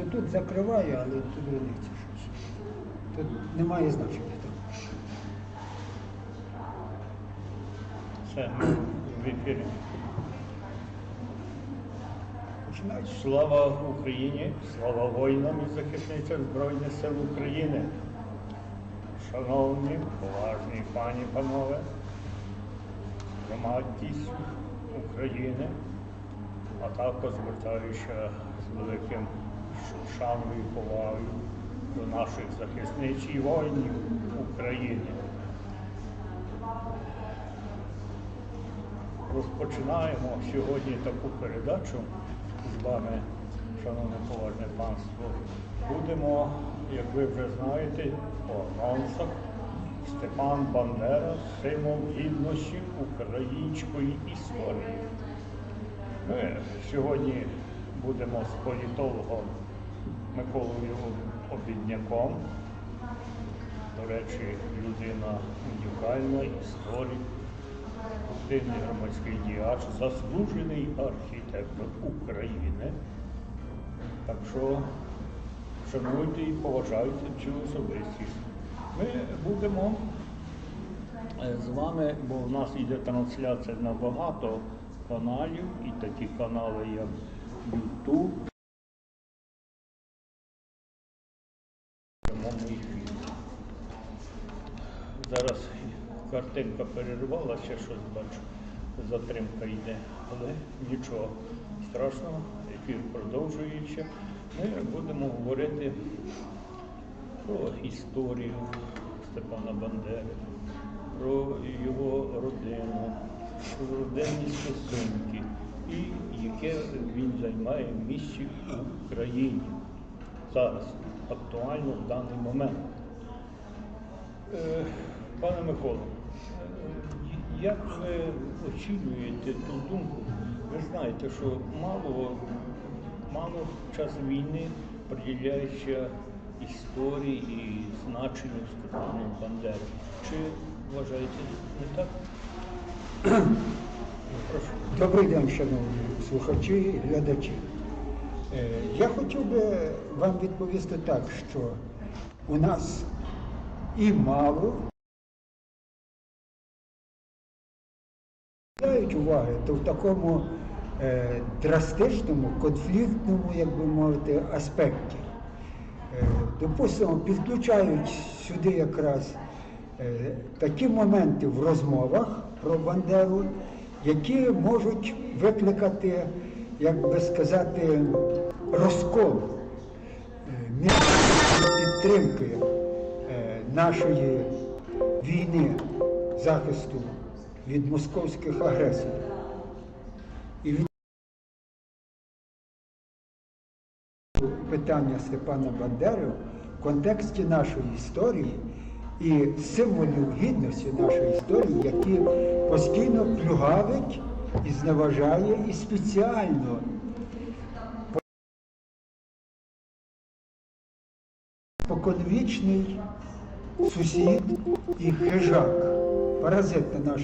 Ну тут закриваю, але тут родиться щось. Тут немає значення. Все, в ефірі. Починається. Слава Україні, слава воїнам і захисницям Збройних сил України. Шановні, поважні пані, панове, громадськість України, а також звертаюся з великим шаною повагою до наших захисниць воїнів України. Розпочинаємо сьогодні таку передачу з вами, шановне поважне панство. Будемо, як ви вже знаєте, по анонсах Степан Бандера, символ гідності української історії. Ми сьогодні будемо з політологом Миколою Обідняком. До речі, людина унікальна, історик активний громадський діяч, заслужений архітектор України. Так що шануйте і поважайте цю особистість. Ми будемо е, з вами, бо в нас йде трансляція на багато каналів, і такі канали, як YouTube. в прямому ефірі. Зараз картинка перервалася, щось бачу, затримка йде, але нічого страшного, ефір продовжується. Ми будемо говорити про історію Степана Бандери, про його родину, про родинні стосунки і яке він займає місце в Україні зараз, актуально в даний момент. Пане Миколо, як ви оцінюєте ту думку? Ви знаєте, що мало, мало час війни приділяється історії і значенню Степану Бандери. Чи вважаєте не так? Добрий день, шановні слухачі і глядачі. Е, Я хотів би вам відповісти так, що у нас і мало приділяють уваги, то в такому е, драстичному, конфліктному, як би мовити, аспекті. Е, допустимо, підключають сюди якраз е, такі моменти в розмовах про Бандеру, які можуть викликати, як би сказати, розкол е, між підтримкою е, нашої війни захисту від московських агресорів. І від питання Степана Бандери в контексті нашої історії і символів гідності нашої історії, які постійно плюгавить і зневажає і спеціально споконвічний сусід і хижак, паразит на нашій